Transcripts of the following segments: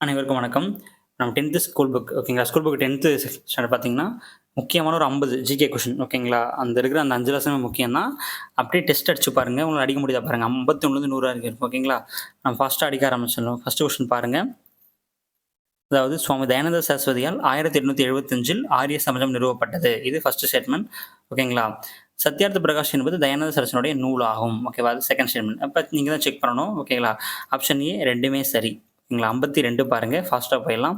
அனைவருக்கும் வணக்கம். நம்ம 10த் ஸ்கூல் புக் ஓகேங்களா? ஸ்கூல் புக் 10த் ஸ்டாண்டர்ட் பார்த்தீங்கன்னா, முக்கியமான ஒரு 50 ஜிகே கொஷின் ஓகேங்களா? அந்த இருக்கிற அந்த அஞ்சு லட்சமே முக்கியம் தான். அப்படியே டெஸ்ட் அடிச்சு பாருங்கள் உங்களுக்கு அடிக்க முடியாத பாருங்கள் 51லேருந்து 100 வரைக்கும் இருக்கும் ஓகேங்களா? நம்ம ஃபாஸ்ட்டா அடிக்க ஆரம்பிச்சிடலாம். ஃபஸ்ட்டு கொஷின் பாருங்கள் அதாவது சுவாமி தயானந்த சரஸ்வதியால் 1875ல் ஆரிய சமஜம் நிறுவப்பட்டது. இது ஃபஸ்ட்டு ஸ்டேட்மெண்ட் ஓகேங்களா? சத்யார்த்த பிரகாஷ் என்பது தயானந்த சரஸ்வனுடைய நூலாகும். ஓகேவா? அது செகண்ட் ஸ்டேட்மெண்ட். அப்போ நீங்கள் தான் செக் பண்ணணும். ஓகேங்களா? ஆப்ஷன் ஏ ரெண்டுமே சரி. ஓகேங்களா? 52 பாருங்க. ஃபாஸ்ட்டா போயிடலாம்.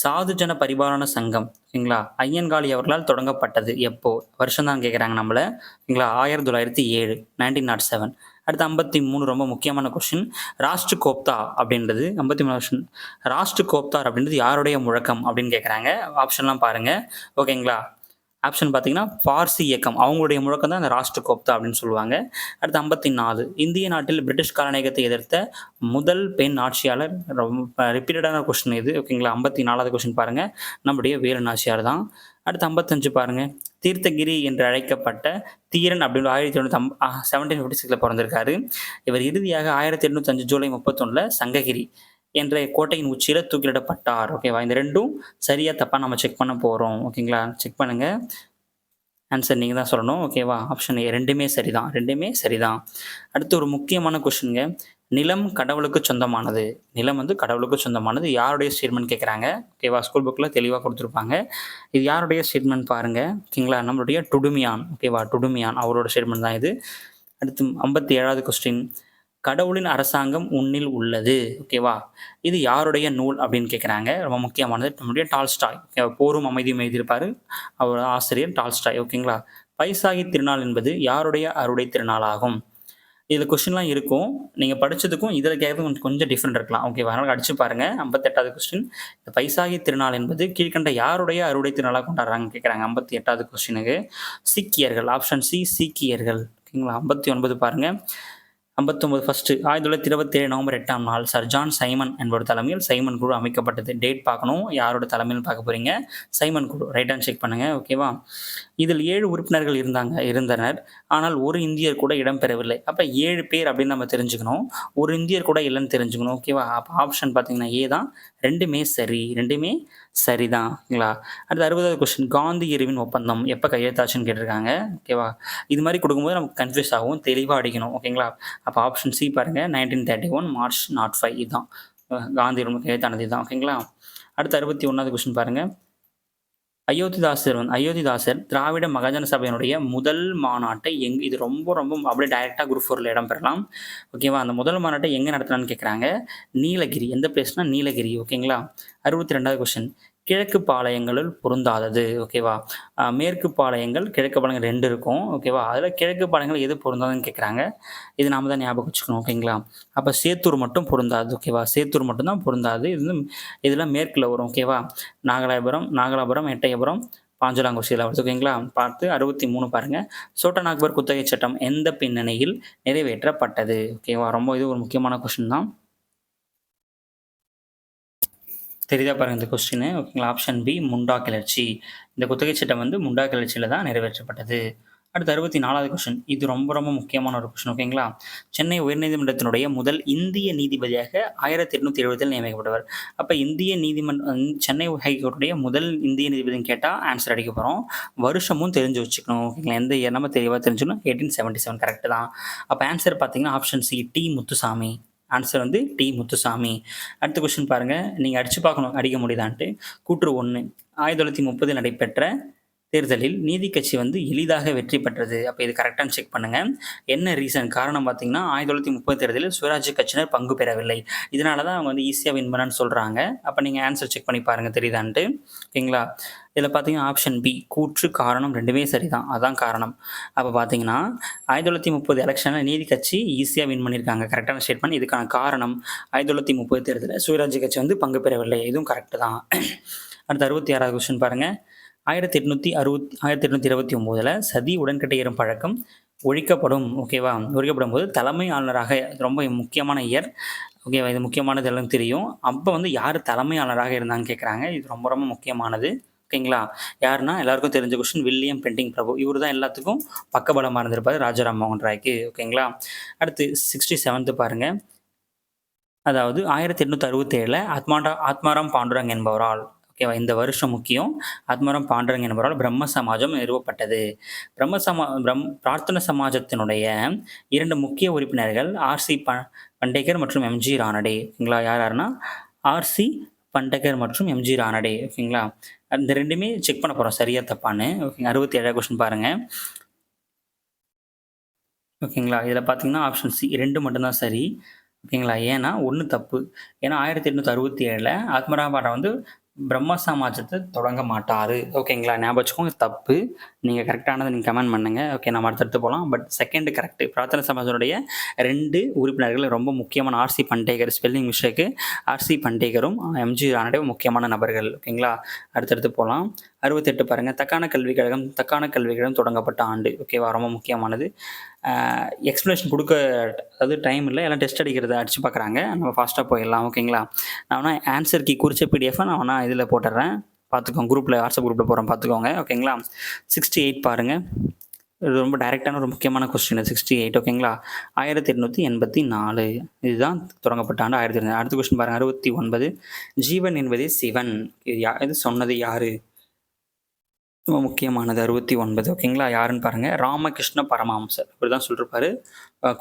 சாதுஜன பரிபாலன சங்கம் ஓகேங்களா? ஐயன்காளி அவர்களால் தொடங்கப்பட்டது எப்போ? வருஷம் தான் கேட்குறாங்க நம்மள. ஓகேங்களா? 1907 1907 அடுத்து 53 ரொம்ப முக்கியமான கொஸ்டின். ராஷ்ட் கோப்தா அப்படின்றது 53 கொஸ்டின். ராஷ்ட் கோப்தார் அப்படின்றது யாருடைய முழக்கம் அப்படின்னு கேட்குறாங்க. ஆப்ஷன்லாம் பாருங்கள் ஓகேங்களா? ஆப்ஷன் பார்த்தீங்கன்னா, பார்சி இயக்கம். அவங்களுடைய முழக்கம் தான் இந்த ராஷ்டிர கோப்தா அப்படின்னு சொல்லுவாங்க. அடுத்து 54 இந்திய நாட்டில் பிரிட்டிஷ் காலநாயகத்தை எதிர்த்த முதல் பெண் ஆட்சியாளர் ரொம்ப ரிப்பீட்டடான கொஸ்டின் இது. ஓகேங்களா? 54வது கொஸ்டின் பாருங்கள் நம்முடைய வேலு நாச்சியார் தான். அடுத்து ஐம்பத்தஞ்சு பாருங்கள் தீர்த்தகிரி என்று அழைக்கப்பட்ட தீரன் அப்படின்னு 1756ல பிறந்திருக்காரு. இவர் இறுதியாக 1805 ஜூலை 31ல சங்ககிரி என்ற கோட்டையின் உச்சியில் தூக்கிலிடப்பட்டார். ஓகேவா? இந்த ரெண்டும் சரியா தப்பா நம்ம செக் பண்ண போகிறோம் ஓகேங்களா? செக் பண்ணுங்க. ஆன்சர் நீங்கள் தான் சொல்லணும். ஓகேவா? ஆப்ஷன் ஏ 2மே சரிதான். ரெண்டுமே சரிதான். அடுத்து ஒரு முக்கியமான கொஸ்டின்ங்க. நிலம் கடவுளுக்கு சொந்தமானது. நிலம் வந்து கடவுளுக்கு சொந்தமானது. யாருடைய ஸ்டேட்மெண்ட் கேட்குறாங்க. ஓகேவா? ஸ்கூல் புக்கில் தெளிவாக கொடுத்துருப்பாங்க இது யாருடைய ஸ்டேட்மெண்ட் பாருங்கள் ஓகேங்களா? நம்மளுடைய டுடுமியான். ஓகேவா? டுடுமியான் அவரோட ஸ்டேட்மெண்ட் தான் இது. அடுத்து 57வது கொஸ்டின். கடவுளின் அரசாங்கம் உன்னில் உள்ளது. ஓகேவா? இது யாருடைய நூல் அப்படின்னு கேட்குறாங்க. ரொம்ப முக்கியமானது. நம்முடைய டால்ஸ்டாய். போரும் அமைதியும் எழுதியிருப்பார் அவர் ஆசிரியர் டால்ஸ்டாய். ஓகேங்களா? பைசாகி திருநாள் என்பது யாருடைய அறுவடை திருநாளாகும்? இதில் கொஸ்டின்லாம் இருக்கும். நீங்கள் படிச்சதுக்கும் இதில் கேட்கறதுக்கும் கொஞ்சம் கொஞ்சம் டிஃப்ரெண்ட் இருக்கலாம். ஓகேவா? அதனால் அடிச்சு பாருங்கள் ஐம்பத்தெட்டாவது கொஸ்டின். இந்த பைசாகி திருநாள் என்பது கீழ்க்கண்ட யாருடைய அறுவடை திருநாளாக கொண்டாடுறாங்க கேட்குறாங்க. 58வது கொஸ்டினுக்கு. சீக்கியர்கள். ஆப்ஷன் சி சீக்கியர்கள். ஓகேங்களா? ஐம்பத்தி ஒன்பது பாருங்கள் 59 பாருங்க. 59 ஃபர்ஸ்ட் 1927 நவம்பர் எட்டாம் நாள் சர் ஜான் சைமன் என்பவர் தலைமையில் சைமன் குழு அமைக்கப்பட்டது. டேட் பார்க்கணும். யாரோட தலைமையில் பார்க்க போகிறீங்க சைமன் குழு. ரைட் ஹேண்ட் செக் பண்ணுங்க. ஓகேவா? இதில் ஏழு உறுப்பினர்கள் இருந்தாங்க இருந்தனர். ஆனால் ஒரு இந்தியர் கூட இடம்பெறவில்லை. அப்போ ஏழு பேர் அப்படின்னு நம்ம தெரிஞ்சுக்கணும். ஒரு இந்தியர் கூட இல்லைன்னு தெரிஞ்சுக்கணும். ஓகேவா? அப்போ ஆப்ஷன் பார்த்தீங்கன்னா ஏ தான். ரெண்டுமே சரி. 2மே சரிதான். அடுத்து 60வது கொஸ்டின். காந்தி இருவின் ஒப்பந்தம் எப்போ கையெழுத்தாச்சுன்னு கேட்டிருக்காங்க. ஓகேவா? இது மாதிரி கொடுக்கும்போது நமக்கு கன்ஃப்யூஸ் ஆகும். தெளிவாக அடிக்கணும். ஓகேங்களா? அப்போ ஆப்ஷன் சி பாருங்க. 1931 மார்ச் 05 இதுதான். காந்தி ரொம்ப கையெழுத்தானது இதுதான். ஓகேங்களா? அடுத்து 61வது கொஸ்டின் பாருங்கள் அயோத்திதாசர் வந்து அயோத்திதாசர் திராவிட மகாஜன சபையினுடைய முதல் மாநாட்டை எங் இது ரொம்ப ரொம்ப அப்படியே டைரெக்டாக குரூப் 4ல இடம்பெறலாம். ஓகேவா? அந்த முதல் மாநாட்டை எங்கே நடத்தலான்னு கேட்குறாங்க. நீலகிரி. எந்த பிளேஸ்னால் நீலகிரி. ஓகேங்களா? 62வது கொஸ்டின். கிழக்கு பாளையங்களுள் பொருந்தாதது. ஓகேவா? மேற்கு பாளையங்கள், கிழக்கு பாளையங்கள் ரெண்டு இருக்கும். ஓகேவா? அதில் கிழக்கு பாளையங்கள் எது பொருந்தாதுன்னு கேட்குறாங்க. இது நாம தான் ஞாபகம் வச்சுக்கணும். ஓகேங்களா? அப்போ சேத்தூர் மட்டும் பொருந்தாது. ஓகேவா? சேத்தூர் மட்டும்தான் பொருந்தாது. இது வந்து இதெல்லாம் மேற்கில் வரும். ஓகேவா? நாகலாபுரம், நாகலாபுரம், எட்டயபுரம், பாஞ்சாலங்குறிச்சியில வருது. ஓகேங்களா? பார்த்து 63 பாருங்க. சோட்டன் அக்பர் குத்தகை சட்டம் எந்த பின்னணியில் நிறைவேற்றப்பட்டது? ஓகேவா? ரொம்ப இது ஒரு முக்கியமான கொஸ்டின் தான். தெரியுதா பாருங்க இந்த கொஸ்டின். ஓகேங்களா? ஆப்ஷன் பி முண்டா கிளர்ச்சி. இந்த குத்தகை சட்டம் வந்து முண்டா கிளர்ச்சியில தான் நிறைவேற்றப்பட்டது. அடுத்து 64வது கொஸ்டின். இது ரொம்ப ரொம்ப முக்கியமான ஒரு கொஸ்டின். ஓகேங்களா? சென்னை உயர்நீதிமன்றத்தினுடைய முதல் இந்திய நீதிபதியாக 1870ல் நியமிக்கப்பட்டவர். அப்ப இந்திய நீதிமன்றம் சென்னை ஹைகோர்ட்டுடைய முதல் இந்திய நீதிபதின்னு கேட்டால் ஆன்சர் அடிக்க போறோம். வருஷமும் தெரிஞ்சு வச்சுக்கணும். ஓகேங்களா? எந்த இயர் நம்ம தெளிவாக தெரிஞ்சுக்கணும். 1877 கரெக்ட் தான். அப்போ ஆன்சர் பார்த்தீங்கன்னா option C D. Muthusamy. Answer வந்து டி. முத்துசாமி. அடுத்த கொஸ்டின் பாருங்கள் நீங்கள் அடித்து பார்க்கணும் அடிக்க முடியுதான்ட்டு. கூற்று 1 1930ல் நடைபெற்ற தேர்தலில் நீதி கட்சி வந்து எளிதாக வெற்றி பெற்றது. அப்போ இது கரெக்டாக செக் பண்ணுங்க. என்ன ரீசன்? காரணம் பார்த்தீங்கன்னா 1930 தேர்தலில் சுயராஜ்ய கட்சியினர் பங்கு பெறவில்லை. இதனால தான் அவங்க வந்து ஈஸியாக வின் பண்ணான்னு சொல்கிறாங்க அப்போ நீங்கள் ஆன்சர் செக் பண்ணி பாருங்கள் தெரியுதான்ட்டு. ஓகேங்களா? இதில் பார்த்தீங்கன்னா ஆப்ஷன் பி கூற்று, காரணம் 2மே சரிதான். அதுதான் காரணம். அப்போ பார்த்தீங்கன்னா ஆயிரத்தி தொள்ளாயிரத்தி முப்பது எலெக்ஷனில் நீதி கட்சி ஈஸியாக வின் பண்ணியிருக்காங்க. கரெக்டான ஸ்டேட்மெண்ட். இதுக்கான காரணம் 1930 தேர்தலில் சுயராஜ்ய கட்சி வந்து பங்கு பெறவில்லை. இதுவும் கரெக்ட் தான். அடுத்து 66வது கொஸ்டின் ஆயிரத்தி எட்நூற்றி அறுபத்தி ஆயிரத்தி எட்நூற்றி இருபத்தி ஒம்போதில் சதி உடன்கட்டை ஏறும் பழக்கம் ஒழிக்கப்படும். ஓகேவா? ஒழிக்கப்படும் போது தலைமை ஆளுநராக ரொம்ப முக்கியமான இயர். ஓகேவா? இது முக்கியமானது எல்லாம் தெரியும். அப்போ வந்து யார் தலைமை ஆளுநராக இருந்தாங்கன்னு கேட்குறாங்க. இது ரொம்ப ரொம்ப முக்கியமானது. ஓகேங்களா? யாருன்னா எல்லாருக்கும் தெரிஞ்ச கொஸ்டின் வில்லியம் பெண்டிங் பிரபு. இவர் தான் எல்லாத்துக்கும் பக்கபலமாக இருந்திருப்பார் ராஜாராம் மோகன் ராய்க்கு. ஓகேங்களா? அடுத்து சிக்ஸ்டி செவன்த்து பாருங்கள் அதாவது ஆயிரத்தி எட்நூற்றி அறுபத்தேழில் ஆத்மாண்டா ஆத்மாராம் பாண்டுரங் என்பவரால் ஓகேவா இந்த வருஷம் முக்கியம். ஆத்மரம் பாண்டரங்க என்பவரால் பிரம்ம சமாஜம் நிறுவப்பட்டது. பிரம்ம சமா பிரம் பிரார்த்தன சமாஜத்தினுடைய இரண்டு முக்கிய உறுப்பினர்கள் ஆர்சி ப பண்டேகர் மற்றும் எம்ஜி ரானடே ஓகேங்களா யார் யாருன்னா? ஆர்சி பண்டேகர் மற்றும் எம்ஜி ரானடே ஓகேங்களா? அந்த ரெண்டுமே செக் பண்ண போகிறோம் சரியா தப்பான்னு. ஓகேங்க அறுபத்தி ஏழாவது கொஸ்டின் பாருங்கள் ஓகேங்களா? இதில் பார்த்தீங்கன்னா ஆப்ஷன் சி ரெண்டு மட்டும்தான் சரி. ஓகேங்களா? ஏன்னா ஒன்று தப்பு. ஏன்னா ஆயிரத்தி எட்நூற்றி அறுபத்தி ஏழில் ஆத்மராபாடம் வந்து பிரம்ம சமாஜத்தை தொடங்க மாட்டார். ஓகேங்களா ஞாபகம் வச்சுக்கோங்க தப்பு. நீங்கள் கரெக்டானதை நீங்கள் கமெண்ட் பண்ணுங்கள் ஓகே நம்ம அடுத்தடுத்து போகலாம் பட் செகண்ட் கரெக்டு பிரார்த்தனை சமாஜனுடைய ரெண்டு உறுப்பினர்கள் ரொம்ப முக்கியமான R C Bhandarkar spelling mistake R C பண்டேகரும் M G ராணடையும் முக்கியமான நபர்கள். ஓகேங்களா அடுத்தடுத்து போகலாம் அறுபத்தெட்டு பாருங்கள் தக்கான கல்விக் கழகம் தக்கான கல்விக் கழகம் தொடங்கப்பட்ட ஆண்டு. ஓகேவா ரொம்ப முக்கியமானது. எக்ஸ்ப்ளனேஷன் கொடுக்க அதாவது டைம் இல்லை. எல்லாம் டெஸ்ட் அடிக்கிறத அடித்து பார்க்குறாங்க நம்ம ஃபாஸ்ட்டாக போயிடலாம். ஓகேங்களா நான் வேணா ஆன்சர் கீ குறித்த பிடிஎஃபை நான் வேணா இதில் போட்டுடுறேன் பார்த்துக்கோங்க குரூப்பில் வாட்ஸ்அப் குரூப்பில் போகிறோம் பார்த்துக்கோங்க ஓகேங்களா சிக்ஸ்டி எயிட் பாருங்கள் இது ரொம்ப டைரெக்டான ஒரு முக்கியமான கொஸ்டின் சிக்ஸ்டி எயிட் ஓகேங்களா ஆயிரத்தி எட்நூற்றி எண்பத்தி நாலு. இதுதான் தொடங்கப்பட்ட ஆண்டு. ஆயிரத்தி எட்நூறு அடுத்த கொஸ்டின் பாருங்கள் அறுபத்தி ஒன்பது. ஜீவன் என்பதே சிவன். இது யா இது சொன்னது யார்? முக்கியமானது. அறுபத்தி ஒன்பது ஓகேங்களா யாருன்னு பாருங்கள் ராமகிருஷ்ண பரமஹம்சர். இப்படி தான் சொல்லியிருப்பாரு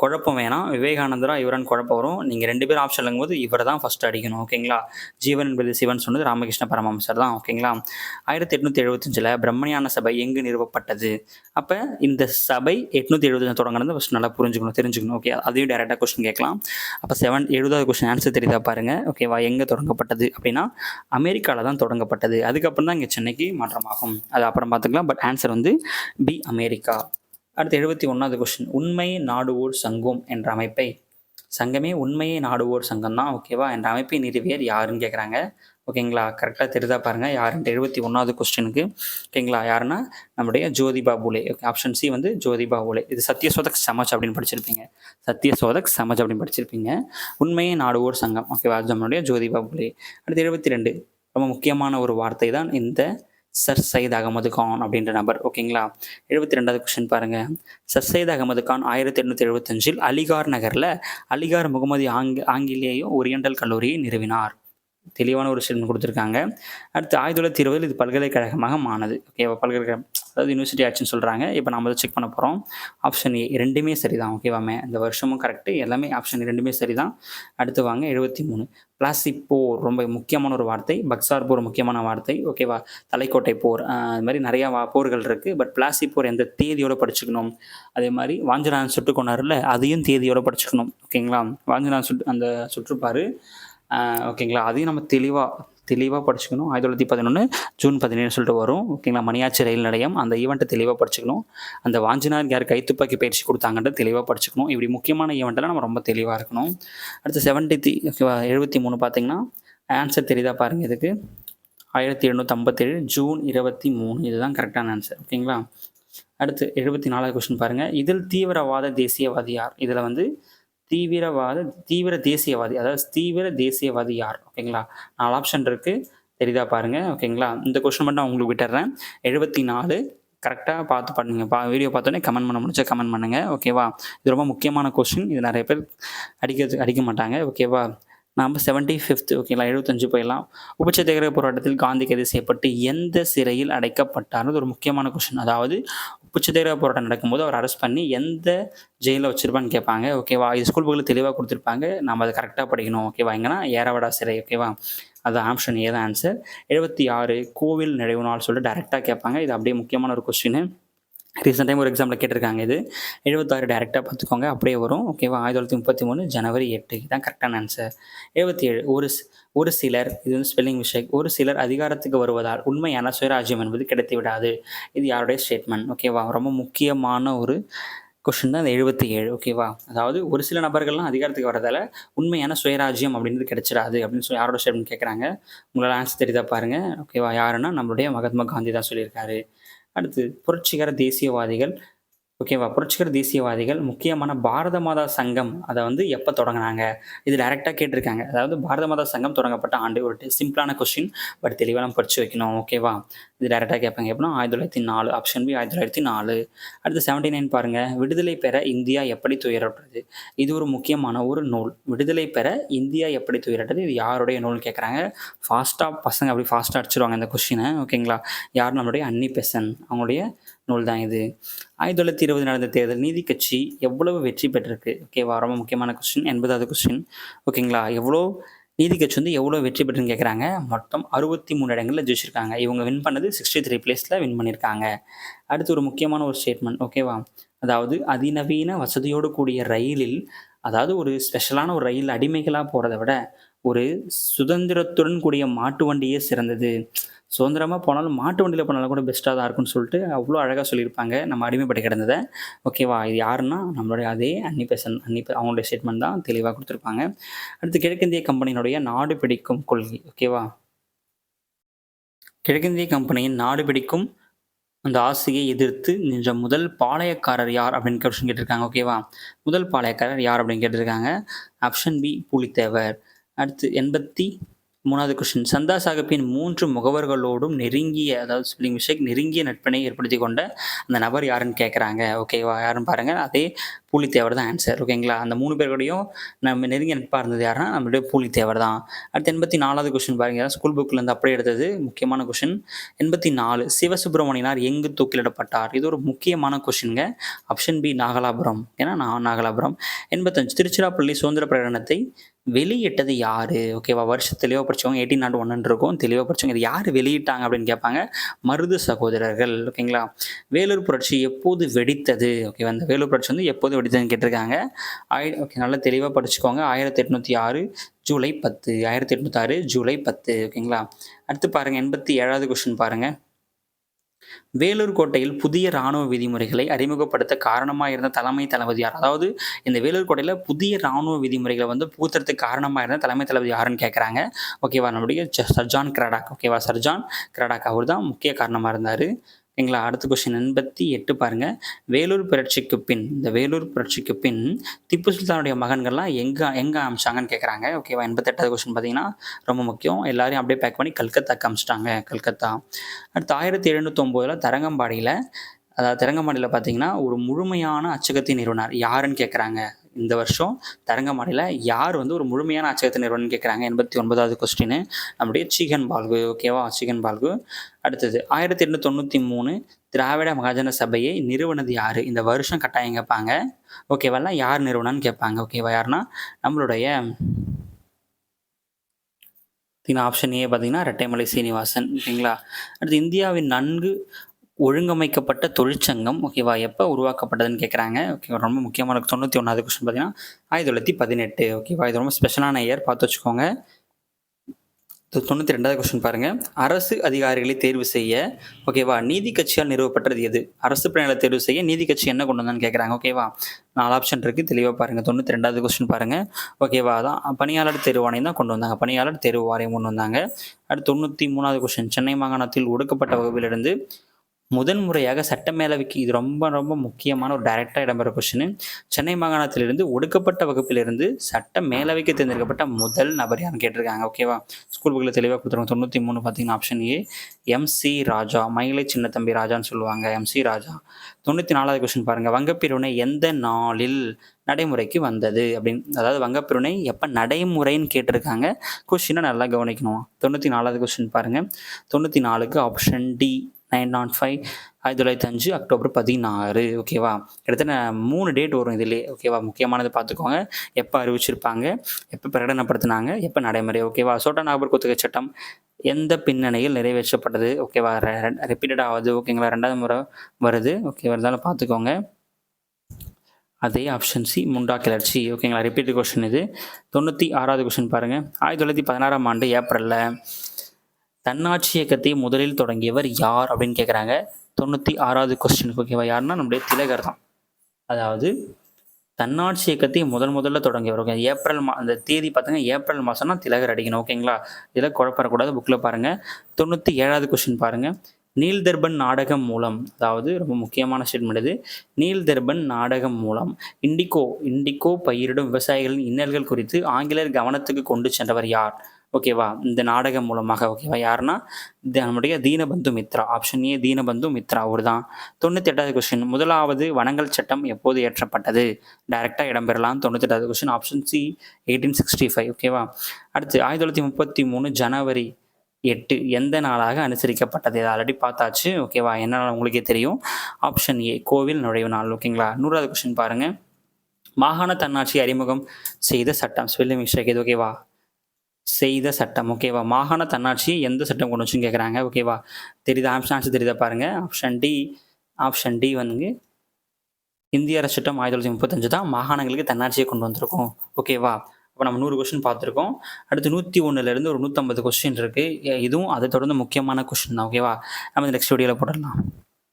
குழப்பம் வேணாம். விவேகானந்தரா இவரன் குழப்பம் வரும். நீங்கள் ரெண்டு பேரும் ஆப்ஷன் போது இவரை தான் ஃபஸ்ட் அடிக்கணும். ஓகேங்களா ஜீவன் என்பது சிவன் சொன்னது ராமகிருஷ்ண பரமஹம்சர் தான். ஓகேங்களா ஆயிரத்தி எட்நூற்றி எழுபத்தஞ்சில் பிரம்மஞான சபை எங்கு நிறுவப்பட்டது? அப்போ இந்த சபை எட்நூற்றி எழுபத்தஞ்சு தொடங்கினது ஃபஸ்ட் நல்லா புரிஞ்சுக்கணும் தெரிஞ்சுக்கணும். ஓகே அதையும் டேரெக்டாக கொஸ்டின் கேட்கலாம். அப்போ செவன் எழுபதாவது கொஸ்டின் ஆன்சர் தெரியுதா பாருங்கள் ஓகேவா எங்கே தொடங்கப்பட்டது? அப்படின்னா அமெரிக்காவில் தான் தொடங்கப்பட்டது. அதுக்கப்புறம் தான் இங்கே சென்னைக்கு மாற்றமாகும். அது அப்புறம் பார்த்துக்கலாம். பட் ஆன்சர் வந்து பி அமெரிக்கா. அடுத்து எழுபத்தி ஒன்றாவது கொஸ்டின் உண்மை நாடுவோர் சங்கம் என்ற அமைப்பை. சங்கமே உண்மையை நாடுவோர் சங்கம் தான் ஓகேவா என்ற அமைப்பை நிறுவியர் யாருன்னு கேட்குறாங்க ஓகேங்களா கரெக்டாக தெரிதா பாருங்கள் யாருன்ட்டு எழுபத்தி ஒன்றாவது கொஸ்டினுக்கு ஓகேங்களா யாருன்னா? நம்முடைய Jyotiba Phule. Okay option C வந்து ஜோதிபா பூலே. இது சத்யசோதக் சமஜ் அப்படின்னு படிச்சிருப்பீங்க. சத்யசோதக் சமஜ் அப்படின்னு படிச்சிருப்பீங்க. உண்மையை நாடுவோர் சங்கம் ஓகேவா நம்மளுடைய ஜோதிபா பூலே. அடுத்து எழுபத்தி ரெண்டு. ரொம்ப முக்கியமான ஒரு வார்த்தை தான் இந்த சர் சையத் அகமது கான் அப்படின்ற நபர். ஓகேங்களா எழுபத்தி ரெண்டாவது கொஸ்டின் பாருங்கள் சர் சையத் அகமது கான் ஆயிரத்தி எண்ணூற்றி எழுபத்தஞ்சில் அலிகார் நகரில் அலிகார் முகமது ஆங்க ஆங்கிலேய ஒரியண்டல் கல்லூரியை நிறுவினார். தெளிவான ஒரு ஸ்டேட்மெண்ட் கொடுத்துருக்காங்க. அடுத்து ஆயிரத்தி தொள்ளாயிரத்தி இருபதில் இது பல்கலைக்கழகமாக மானது. ஓகேவா பல்கலைக்கழகம். அதாவது யூனிவர்சிட்டி ஆச்சுன்னு சொல்கிறாங்க இப்போ நம்ம அதை செக் பண்ண போகிறோம் ஆப்ஷன் ஏ ரெண்டுமே சரிதான் ஓகேவாமே இந்த வருஷமும் கரெக்டு எல்லாமே ஆப்ஷன் ரெண்டுமே சரி தான் அடுத்து வாங்க எழுபத்தி மூணு. பிளாஸ்டிக் போர் ரொம்ப முக்கியமான ஒரு வார்த்தை. பக்சார் போர் முக்கியமான வார்த்தை ஓகேவா தலைக்கோட்டை போர். அது மாதிரி நிறையா வா போர்கள் இருக்குது பட் பிளாஸ்டிக் போர் எந்த தேதியோடு படிச்சுக்கணும்? அதே மாதிரி வாஞ்சநாதன் சுட்டு கொண்டாருல அதையும் தேதியோடு படிச்சுக்கணும் ஓகேங்களா வாஞ்சநாதன் சுட்டு அந்த சுற்றுப்பாரு. ஓகேங்களா அதையும் நம்ம தெளிவாக தெளிவாக படிச்சுக்கணும். ஆயிரத்தி தொள்ளாயிரத்தி பதினொன்று ஜூன் பதினேழு சொல்லிட்டு வரும். ஓகேங்களா? மணியாச்சி ரயில் நிலையம். அந்த ஈவெண்ட்டை தெளிவாக படிச்சுக்கணும். அந்த வாஞ்சினார் யார் கைத்துப்பாக்கி பயிற்சி கொடுத்தாங்கன்றது தெளிவாக படிச்சுக்கணும். இப்படி முக்கியமான ஈவெண்ட்டில் நம்ம ரொம்ப தெளிவாக இருக்கணும். அடுத்து செவன்டி த்ரீ எழுபத்தி மூணு பார்த்தீங்கன்னா ஆன்சர் தெரியுதா பாருங்கள் இதுக்கு. ஆயிரத்தி எழுநூற்றி ஐம்பத்தேழு ஜூன் இருபத்தி மூணு. இதுதான் கரெக்டான ஆன்சர் ஓகேங்களா? அடுத்து எழுபத்தி நாலாவது கொஸ்டின் பாருங்கள் இதில் தீவிரவாத தேசியவாதி யார்? இதில் வந்து தீவிரவாத தீவிர தேசியவாதி அதாவது தீவிர தேசியவாதி யார்? ஓகேங்களா நாலு ஆப்ஷன் இருக்குது தெரியுதா பாருங்கள் ஓகேங்களா இந்த கொஸ்டின் மட்டும் நான் உங்களுக்கு விட்டுறேன். எழுபத்தி நாலு கரெக்டாக பார்த்து பண்ணுங்க. பா வீடியோ பார்த்தோன்னே கமெண்ட் பண்ண முடிச்சா கமெண்ட் பண்ணுங்கள் ஓகேவா இது ரொம்ப முக்கியமான கொஸ்டின் இது நிறைய பேர் அடிக்கிறது அடிக்க மாட்டாங்க. ஓகேவா நாம் செவன்ட்டி ஃபிஃப்த் ஓகேங்களா எழுபத்தஞ்சு போயிடலாம். உபச்சத்தியாகிரக போராட்டத்தில் காந்தி கைது செய்யப்பட்டு எந்த சிறையில் அடைக்கப்பட்டார்? ஒரு முக்கியமான கொஸ்டின் அதாவது புச்சதேர போராட்டம் நடக்கும்போது அவர் அரெஸ்ட் பண்ணி எந்த ஜெயிலில் வச்சிருப்பான்னு கேட்பாங்க. ஓகேவா இது ஸ்கூல் புக்கில் தெளிவாக கொடுத்துருப்பாங்க. நம்ம அதை கரெக்டாக படிக்கணும். ஓகேவா எங்கன்னா ஏரவடா சிறை. ஓகேவா அது ஆப்ஷன் ஏ தான் ஆன்சர் எழுபத்தி ஆறு கோவில் நினைவு நாள் சொல்லிட்டு டேரெக்டாக கேட்பாங்க. இது அப்படியே முக்கியமான ஒரு கொஸ்டின் ரீசெண்ட் டைம் ஒரு எக்ஸாமில் கேட்டிருக்காங்க இது. எழுபத்தாறு டேரெக்டாக பார்த்துக்கோங்க அப்படியே வரும். ஓகேவா ஆயிரத்தி தொள்ளாயிரத்தி முப்பத்தி மூணு ஜனவரி எட்டு. இதுதான் கரெக்டான ஆன்சர் எழுபத்தி ஏழு ஒரு ஒரு சிலர் இது வந்து ஸ்பெல்லிங் மிஸ்டேக் ஒரு சிலர் அதிகாரத்துக்கு வருவதால் உண்மையான சுயராஜ்யம் என்பது கிடைத்து விடாது. இது யாருடைய ஸ்டேட்மெண்ட் ஓகேவா ரொம்ப முக்கியமான ஒரு கொஷின் தான் இந்த எழுபத்தி ஏழு ஓகேவா அதாவது ஒரு சில நபர்கள்லாம் அதிகாரத்துக்கு வரதால உண்மையான சுயராஜ்யம் அப்படின்றது கிடைச்சிடாது அப்படின்னு சொல்லி யாரோட ஸ்டேட்மெண்ட் கேட்குறாங்க? உங்களால் ஆன்சர் தெரியுதா பாருங்கள் ஓகேவா யாருன்னா நம்மளுடைய மகாத்மா காந்தி தான் சொல்லியிருக்காரு. அடுத்து புரட்சிகர தேசியவாதிகள் ஓகேவா? புரட்சிகர தேசியவாதிகள் முக்கியமான பாரத மாதா சங்கம் அதை வந்து எப்போ தொடங்கினாங்க? இது டைரெக்டாக கேட்டிருக்காங்க. அதாவது பாரத மாதா சங்கம் தொடங்கப்பட்ட ஆண்டு ஒரு சிம்பிளான கொஸ்டின் பட் தெளிவாக நம்ம படிச்சு வைக்கணும். ஓகேவா? இது டைரெக்டாக கேட்பாங்க. எப்படின்னா ஆயிரத்தி தொள்ளாயிரத்தி நாலு ஆப்ஷன் பி ஆயிரத்தி தொள்ளாயிரத்தி நாலு. அடுத்து செவன்டி நைன் பாருங்கள் விடுதலை பெற இந்தியா எப்படி துயரப்படுது இது ஒரு முக்கியமான ஒரு நூல். விடுதலை பெற இந்தியா எப்படி துயரட்டது இது யாருடைய நூல் கேட்குறாங்க? ஃபாஸ்ட்டாக பசங்க அப்படி ஃபாஸ்ட்டாக அடிச்சிருவாங்க இந்த கொஷினை ஓகேங்களா? யார் நம்மளுடைய அன்னி பெசன் அவங்களுடைய நூல் தான் இது. ஆயிரத்தி தொள்ளாயிரத்தி இருபது நடந்த தேர்தல் நீதி கட்சி எவ்வளவு வெற்றி பெற்றிருக்கு? ஓகேவா ரொம்ப முக்கியமான கொஸ்டின் எண்பதாவது கொஸ்டின் ஓகேங்களா எவ்வளோ நீதி கட்சி வந்து எவ்வளோ வெற்றி பெற்றுன்னு கேட்குறாங்க மொத்தம் அறுபத்தி மூணு இடங்களில் ஜெயிச்சிருக்காங்க. இவங்க வின் பண்ணது சிக்ஸ்டி த்ரீ பிளேஸில் வின் பண்ணியிருக்காங்க அடுத்து ஒரு முக்கியமான ஒரு ஸ்டேட்மெண்ட் ஓகேவா அதாவது அதிநவீன வசதியோடு கூடிய ரயிலில் அதாவது ஒரு ஸ்பெஷலான ஒரு ரயில் அடிமைகளாக போகிறத விட ஒரு சுதந்திரத்துடன் கூடிய மாட்டு வண்டியே சிறந்தது. சுதந்திரமாக போனாலும் மாட்டு வண்டியில் போனாலும் கூட பெஸ்ட்டாக தான் இருக்கும்னு சொல்லிட்டு அவ்வளோ அழகாக சொல்லியிருப்பாங்க. நம்ம அடிமைப்பட்டு கிடந்ததை. ஓகேவா இது யாருன்னா நம்மளுடைய அதே அன்னி பெசன் அன்னி அவங்களுடைய ஸ்டேட்மெண்ட் தான் தெளிவாக கொடுத்துருப்பாங்க. அடுத்து கிழக்கிந்திய கம்பெனியினுடைய நாடு பிடிக்கும் கொள்கை. ஓகேவா கிழக்கிந்திய கம்பெனியின் நாடு பிடிக்கும் அந்த ஆசையை எதிர்த்து நின்ற முதல் பாளையக்காரர் யார் அப்படின்னு கொஸ்டின் கேட்டிருக்காங்க. ஓகேவா முதல் பாளையக்காரர் யார் அப்படின்னு கேட்டிருக்காங்க? Option B Pulithevar. அடுத்து எண்பத்தி மூணாவது கொஸ்டின் சந்தா சாஹிப்பின் மூன்று முகவர்களோடும் நெருங்கிய அதாவது ஸ்பெல்லிங் மிஸ்டேக் நெருங்கிய நட்பினை ஏற்படுத்தி கொண்ட அந்த நபர் யாருன்னு கேட்குறாங்க ஓகேவா யாருன்னு பாருங்க. அதே பூலித்தேவர் தான் ஆன்சர் ஓகேங்களா அந்த மூணு பேருடையும் நம்ம நெருங்கிய நட்பாக இருந்தது யாருன்னா நம்மளுடைய பூலித்தேவர் தான். அடுத்து எண்பத்தி நாலாவது கொஸ்டின் பாருங்க ஸ்கூல் புக்லேருந்து அப்படியே எடுத்தது முக்கியமான கொஸ்டின் எண்பத்தி நாலு சிவசுப்பிரமணியனார் எங்கு தூக்கிலிடப்பட்டார்? இது ஒரு முக்கியமான கொஸ்டின்ங்க ஆப்ஷன் பி நாகலாபுரம். ஏன்னா நான் நாகலாபுரம். எண்பத்தஞ்சு திருச்சிராப்பள்ளி சுதந்திர பிரகடனத்தை வெளியிட்டது யார்? ஓகேவா வருஷம் தெளிவாக படிச்சவங்க எயிட்டீன் நாட் ஒன்னு இருக்கும். தெளிவாக படிச்சவங்க இது யார் வெளியிட்டாங்க அப்படின்னு கேட்பாங்க? மருது சகோதரர்கள் ஓகேங்களா வேலூர் புரட்சி எப்போது வெடித்தது? ஓகேவா அந்த வேலூர் புரட்சி வந்து எப்போது வெடித்ததுன்னு கேட்டிருக்காங்க. ஆய் ஓகே நல்லா தெளிவாக படிச்சுக்கோங்க. ஆயிரத்தி எட்நூற்றி ஆறு ஜூலை பத்து. ஆயிரத்தி எட்நூற்றி ஆறு ஜூலை பத்து ஓகேங்களா அடுத்து பாருங்கள் எண்பத்தி ஏழாவது கொஸ்டின் பாருங்கள் வேலூர் கோட்டையில் புதிய இராணுவ விதிமுறைகளை அறிமுகப்படுத்த காரணமாக இருந்த தலைமை தளபதி யார்? அதாவது இந்த வேலூர் கோட்டையில் புதிய இராணுவ விதிமுறைகளை வந்து புகுத்துறதுக்கு காரணமாக இருந்த தலைமை தளபதி யாருன்னு கேட்குறாங்க ஓகேவா நம்முடைய சர்ஜான் கிராடாக். ஓகேவா சர்ஜான் கிராடாக் அவர் தான் முக்கிய காரணமாக இருந்தார். எங்களை அடுத்த கொஸ்டின் எண்பத்தி எட்டு பாருங்க. வேலூர் புரட்சிக்கு பின் இந்த வேலூர் புரட்சிக்கு பின் திப்பு சுல்தானுடைய மகன்கள்லாம் எங்கே எங்கே அமிச்சாங்கன்னு கேட்குறாங்க ஓகேவா எண்பத்தெட்டாவது கொஸ்டின் பார்த்தீங்கன்னா ரொம்ப முக்கியம். எல்லாரையும் அப்படியே பேக் பண்ணி கல்கத்தாக்கு அமிச்சிட்டாங்க கல்கத்தா. அடுத்து ஆயிரத்தி எழுநூற்றொம்போதில் தரங்கம்பாடியில் அதாவது தரங்கம்பாடியில் பார்த்தீங்கன்னா ஒரு முழுமையான அச்சகத்தை நிறுவனர் யாருன்னு கேட்குறாங்க இந்த வருஷம் தரங்கம்பாடியில் யார் வந்து ஒரு முழுமையான அச்சகத்தை நிறுவனம்னு கேட்குறாங்க எண்பத்தி ஒன்பதாவது கொஸ்டின் நம்முடைய சீகன் பால்கு ஓகேவா சீகன் பால்கு. அடுத்தது ஆயிரத்தி எண்ணூற்றி தொண்ணூற்றி மூணு திராவிட மகாஜன சபையை நிறுவனது யார்? இந்த வருஷம் கட்டாயம் கேட்பாங்க ஓகேவா யார் நிறுவனம்னு கேட்பாங்க ஓகேவா யாருன்னா நம்மளுடைய பார்த்தீங்கன்னா ஆப்ஷன் ஏ பார்த்தீங்கன்னா ரெட்டைமலை சீனிவாசன் ஓகேங்களா அடுத்து இந்தியாவின் நன்கு ஒழுங்கமைக்கப்பட்ட தொழிற்சங்கம் ஓகேவா? எப்போ உருவாக்கப்பட்டதுன்னு கேட்குறாங்க ஓகேவா? ரொம்ப முக்கியமான தொண்ணூற்றி ஒன்றாவது கொஸ்டின் பார்த்தீங்கன்னா ஆயிரத்தி தொள்ளாயிரத்தி பதினெட்டு. ஓகேவா? இது ரொம்ப ஸ்பெஷலான இயர் பார்த்து வச்சுக்கோங்க. தொண்ணூற்றி ரெண்டாவது கொஸ்டின் பாருங்கள் அரசு அதிகாரிகளை தேர்வு செய்ய ஓகேவா? நீதி கட்சியால் நிறுவப்பட்டது எது? அரசு பணியாளரை தேர்வு செய்ய நீதி கட்சி என்ன கொண்டு வந்தான்னு கேட்குறாங்க ஓகேவா? நாலு ஆப்ஷன் இருக்குது தெளிவாக பாருங்கள் தொண்ணூற்றி ரெண்டாவது கொஸ்டின் பாருங்கள் ஓகேவா? அதான் பணியாளர் தேர்வாணையம் தான் கொண்டு வந்தாங்க. பணியாளர் தேர்வு வாரியம் கொண்டு வந்தாங்க. அடுத்து தொண்ணூற்றி மூணாவது கொஸ்டின் சென்னை மாகாணத்தில் ஒடுக்கப்பட்ட வகுப்பிலிருந்து முதன் முறையாக சட்டமேலவைக்கு இது ரொம்ப ரொம்ப முக்கியமான ஒரு டைரக்டாக இடம்பெற கொஸ்டின் சென்னை மாகாணத்திலிருந்து ஒடுக்கப்பட்ட வகுப்பிலிருந்து சட்ட மேலவைக்கு தேர்ந்தெடுக்கப்பட்ட முதல் நபர் யாருன்னு கேட்டிருக்காங்க ஓகேவா ஸ்கூல் புக்கில் தெளிவாக கொடுத்துருவாங்க தொண்ணூற்றி மூணு பார்த்தீங்கன்னா option A M C Raja Mylai Chinnathambi ராஜான்னு சொல்லுவாங்க எம்சி ராஜா. தொண்ணூற்றி நாலாவது கொஸ்டின் பாருங்கள் வங்கப்பிரிவினை எந்த நாளில் நடைமுறைக்கு வந்தது? அப்படின்னு அதாவது வங்கப்பிரிவினை எப்போ நடைமுறைன்னு கேட்டிருக்காங்க. கொஸ்டினை நல்லா கவனிக்கணும்? தொண்ணூற்றி நாலாவது கொஸ்டின் பாருங்கள் தொண்ணூற்றி நாலுக்கு option D nine nought five ஆயிரத்தி தொள்ளாயிரத்தி அஞ்சு அக்டோபர் பதினாறு. ஓகேவா? கிட்டத்தட்ட மூணு டேட் வரும் இதிலே. ஓகேவா? முக்கியமானது பார்த்துக்கோங்க. எப்போ அறிவிச்சிருப்பாங்க? எப்போ பிரகடனப்படுத்தினாங்க? எப்போ நடைமுறை? ஓகேவா? சோட்டா நாகபர் குத்தகை சட்டம் எந்த பின்னணியில் நிறைவேற்றப்பட்டது? ஓகேவா? ரிப்பீட்டட் ஆகுது. ஓகேங்களா ரெண்டாவது முறை வருது. ஓகேவா? இருந்தாலும் பார்த்துக்கோங்க. அதே ஆப்ஷன் சி முண்டா கிளர்ச்சி. ஓகேங்களா? ரிப்பீட் கொஷின் இது. தொண்ணூற்றி ஆறாவது கொஷின் பாருங்கள் ஆயிரத்தி தொள்ளாயிரத்தி பதினாறாம் ஆண்டு ஏப்ரலில் தன்னாட்சி இயக்கத்தை முதலில் தொடங்கியவர் யார் அப்படின்னு கேட்குறாங்க தொண்ணூற்றி ஆறாவது கொஸ்டின் ஓகேவா யாருன்னா நம்முடைய திலகர் தான். அதாவது தன்னாட்சி இயக்கத்தை முதல் முதல்ல தொடங்கியவர். ஓகே ஏப்ரல் மா அந்த தேதி பார்த்தீங்கன்னா ஏப்ரல் மாதம்னா திலகர் அடிக்கணும் ஓகேங்களா இதில் குழப்பறக்கூடாது புக்கில் பாருங்கள் தொண்ணூற்றி ஏழாவது கொஸ்டின் பாருங்கள் நீல்தர்பன் நாடகம் மூலம் அதாவது ரொம்ப முக்கியமான ஸ்டேட்மெண்ட் இது. நீல்தர்பன் நாடகம் மூலம் இண்டிகோ இண்டிகோ பயிரிடும் விவசாயிகளின் இன்னல்கள் குறித்து ஆங்கிலேயர் கவனத்துக்கு கொண்டு சென்றவர் யார்? ஓகேவா? இந்த நாடகம் மூலமாக ஓகேவா? யாருன்னா நம்முடைய Dinabandhu Mitra. Option A Dinabandhu Mitra. அவர் தான் தொண்ணூற்றி எட்டாவது கொஸ்டின் முதலாவது வனங்கள் சட்டம் எப்போது இயற்றப்பட்டது? டைரெக்டாக இடம்பெறலாம். தொண்ணூற்றி எட்டாவது question option C eighteen sixty five ஓகேவா? அடுத்து ஆயிரத்தி தொள்ளாயிரத்தி முப்பத்தி மூணு ஜனவரி எட்டு எந்த நாளாக அனுசரிக்கப்பட்டது? இதை ஆல்ரெடி பார்த்தாச்சு. ஓகேவா? என்ன நாள் உங்களுக்கே தெரியும். ஆப்ஷன் ஏ கோவில் நுழைவு நாள். ஓகேங்களா? நூறாவது கொஸ்டின் பாருங்கள் மாகாண தன்னாட்சி அறிமுகம் செய்த சட்டம். ஸ்பெல்லிங் மிஸ்டேக் இது ஓகேவா? செய்த சட்டம். ஓகேவா மாகாண தன்னாட்சி எந்த சட்டம் கொண்டு வச்சுன்னு கேட்குறாங்க ஓகேவா தெரியுதா ஆப்ஷன் ஆன்சர் தெரியுதா பாருங்கள் ஆப்ஷன் டி ஆப்ஷன் டி வந்து இந்திய அரசு சட்டம் ஆயிரத்தி தொள்ளாயிரத்தி முப்பத்தஞ்சு தான் மாகாணங்களுக்கு தன்னாட்சியை கொண்டு வந்திருக்கோம். ஓகேவா இப்போ நம்ம நூறு கொஸ்டின் பார்த்துருக்கோம். அடுத்து நூற்றி ஒன்றுலேருந்து ஒரு நூற்றம்பது கொஸ்டின் இருக்குது இதுவும் அதை தொடர்ந்து முக்கியமான கொஸ்டின் தான். ஓகேவா நம்ம இந்த நெக்ஸ்ட் வீடியோவில் போட்டுடலாம்.